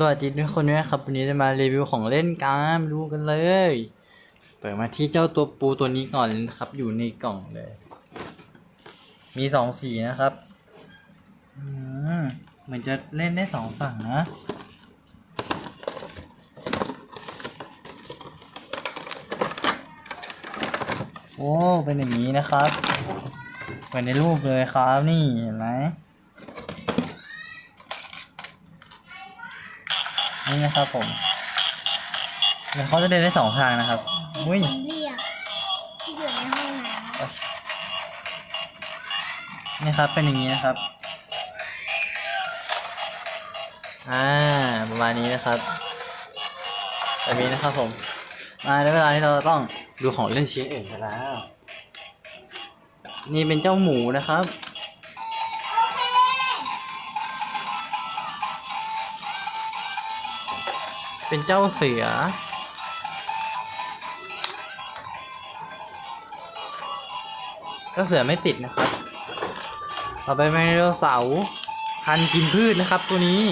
สวัสดีทุกคนด้วยครับวันนี้จะมารีวิวของเล่นกันดูกันเลย เปิดมาที่เจ้าตัวปูตัวนี้ก่อนนะครับ อยู่ในกล่องเลย มีสองสีนะครับอืมเหมือนจะเล่นได้สองฝั่งนะ โอ้เป็นอย่างนี้นะครับเหมือนในรูปเลยครับนี่เห็นไหม นี่นะครับผมเดี๋ยวเขาจะเดินได้สองทางนะครับอุ้ยคนเรียกที่อยู่ในห้องน้นี่ครับเป็นอย่างนี้นะครับ อ่าประมาณนี้นะครับแบบนี้นะครับผมมาในเวลาที่เราต้องดูของเล่นชิ้นอื่นกันแล้ว นี่เป็นเจ้าหมูนะครับ เป็นเจ้าเสือก็เสือไม่ติดนะครับ ต่อไปไมโนเสาร์พันกินพืชนะครับตัวนี้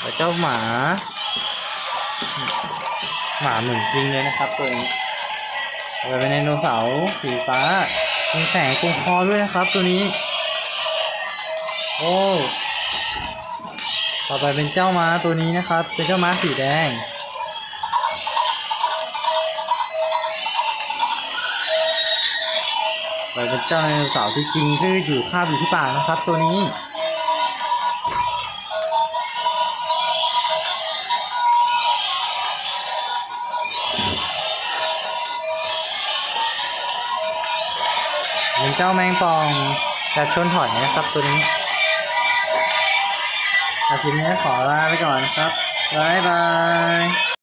แล้วเจ้าหมา หมาเหมือนจริงเลยนะครับตัวนี้ต่อไปเป็นไดโนเสาร์สีฟ้ามีแสงตรงคอด้วยนะครับตัวนี้ โอ้ ต่อไปเป็นเจ้าม้าตัวนี้นะครับ เป็นเจ้าม้าสีแดง ไปเป็นเจ้าไดโนเสาร์ที่กินพืชอยู่คาบอยู่ที่ปากนะครับ ตัวนี้ เป็นเจ้าแมงป่องแบบชนถอยนะครับตัวนี้ อาทิตย์นี้ขอลาไปก่อนครับบ๊ายบาย